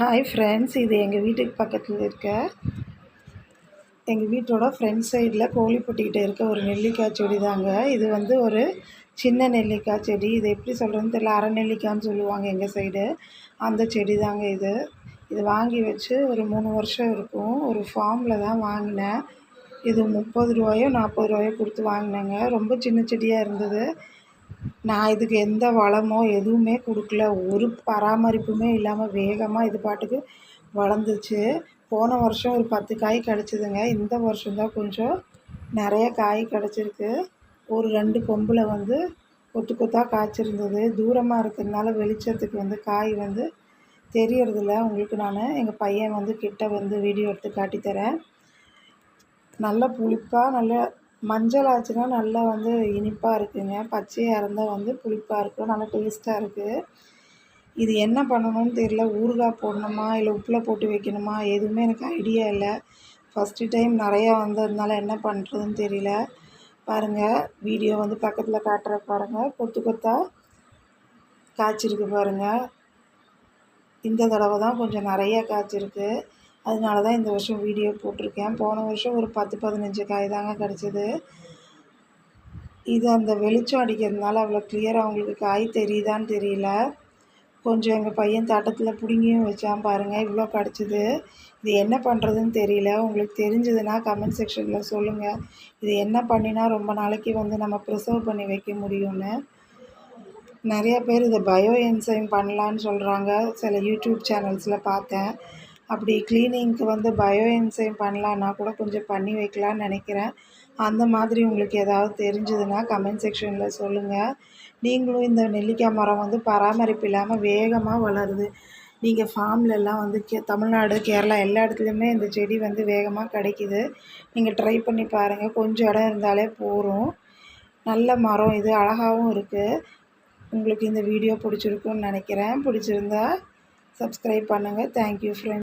Hi friends இது எங்கள் வீட்டுக்கு பக்கத்தில் இருக்க எங்கள் வீட்டோட ஃப்ரண்ட் சைடில் கோழிப்பட்டிக்கிட்ட இருக்க ஒரு நெல்லிக்காய் செடி தாங்க. இது வந்து ஒரு சின்ன நெல்லிக்காய் செடி. இது எப்படி சொல்கிறதுன்னு தெரியல. அரை நெல்லிக்காய்ன்னு சொல்லுவாங்க எங்கள் சைடு அந்த செடி தாங்க இது. இது வாங்கி வச்சு ஒரு மூணு வருஷம் இருக்கும். ஒரு ஃபார்மில் தான் வாங்கினேன். இது முப்பது ரூபாயோ நாற்பது ரூபாயோ கொடுத்து வாங்கினேங்க. ரொம்ப சின்ன செடியாக இருந்தது. நான் இதுக்கு எந்த வளமோ எதுவுமே கொடுக்கல. ஒரு பராமரிப்புமே இல்லாமல் வேகமாக இது பாட்டுக்கு வளர்ந்துச்சு போன வருஷம் ஒரு பத்து காய் கிடச்சிதுங்க. இந்த வருஷம்தான் கொஞ்சம் நிறைய காய் கிடச்சிருக்கு. ஒரு ரெண்டு கொம்பில் வந்து கொத்து கொத்தாக காய்ச்சிருந்தது. தூரமாக இருக்கிறதுனால வெளிச்சத்துக்கு வந்து காய் வந்து தெரியறதில்ல. உங்களுக்கு நான் எங்கள் பையன் வந்து கிட்ட வந்து வீடியோ எடுத்து காட்டித்தரேன். நல்ல புளிப்பாக நல்ல மஞ்சள் ஆச்சுன்னா நல்லா வந்து இனிப்பாக இருக்குங்க. பச்சையாக இருந்தால் வந்து புளிப்பாக இருக்கும். நல்லா டேஸ்ட்டாக இருக்குது இது என்ன பண்ணணும்னு தெரியல. ஊறுகாய் போடணுமா? இல்லை உப்பில் போட்டு வைக்கணுமா? எதுவுமே எனக்கு ஐடியா இல்லை. ஃபஸ்ட்டு டைம் நிறையா வந்ததுனால என்ன பண்ணுறதுன்னு தெரியல. பாருங்கள் வீடியோ வந்து பக்கத்தில் காட்டுற பாருங்கள் கொத்து கொத்தாக காய்ச்சிருக்கு பாருங்கள் இந்த தடவை தான் கொஞ்சம் நிறையா காய்ச்சிருக்கு. அதனால தான் இந்த வருஷம் வீடியோ போட்டிருக்கேன். போன வருஷம் ஒரு பத்து பதினஞ்சு காய் தாங்க கிடச்சிது. இது அந்த வெளிச்சம் அடிக்கிறதுனால அவ்வளோ கிளியராக அவங்களுக்கு காய் தெரியுதான்னு தெரியல. கொஞ்சம் எங்கள் பையன் தட்டத்தில் பிடுங்கியும் வச்சான் பாருங்கள் இவ்வளோ கிடச்சிது. இது என்ன பண்ணுறதுன்னு தெரியல. உங்களுக்கு தெரிஞ்சதுன்னா கமெண்ட் செக்ஷனில் சொல்லுங்கள் இது என்ன பண்ணினா ரொம்ப நாளைக்கு வந்து நம்ம ப்ரிசர்வ் பண்ணி வைக்க முடியும்னு. நிறையா பேர் இதை பயோ என்சைம் பண்ணலான்னு சொல்கிறாங்க சில யூடியூப் சேனல்ஸில் பார்த்தேன். அப்படி க்ளீனிங்க்கு வந்து பயோ என்சைம் பண்ணலான்னா கூட கொஞ்சம் பண்ணி வைக்கலான்னு நினைக்கிறேன். அந்த மாதிரி உங்களுக்கு ஏதாவது தெரிஞ்சதுன்னா கமெண்ட் செக்ஷனில் சொல்லுங்கள் நீங்களும் இந்த நெல்லிக்காய் மரம் வந்து பராமரிப்பு இல்லாமல் வேகமாக வளருது. நீங்கள் ஃபார்ம்லெல்லாம் வந்து கே தமிழ்நாடு கேரளா எல்லா இடத்துலையுமே இந்த செடி வந்து வேகமாக கிடைக்கிது. நீங்கள் ட்ரை பண்ணி பாருங்கள் கொஞ்சம் இடம் இருந்தாலே போகும் நல்ல மரம் இது அழகாகவும் இருக்குது உங்களுக்கு இந்த வீடியோ பிடிச்சிருக்குன்னு நினைக்கிறேன். பிடிச்சிருந்தா சப்ஸ்கிரைப் பண்ணுங்கள் தேங்க்யூ ஃப்ரெண்ட்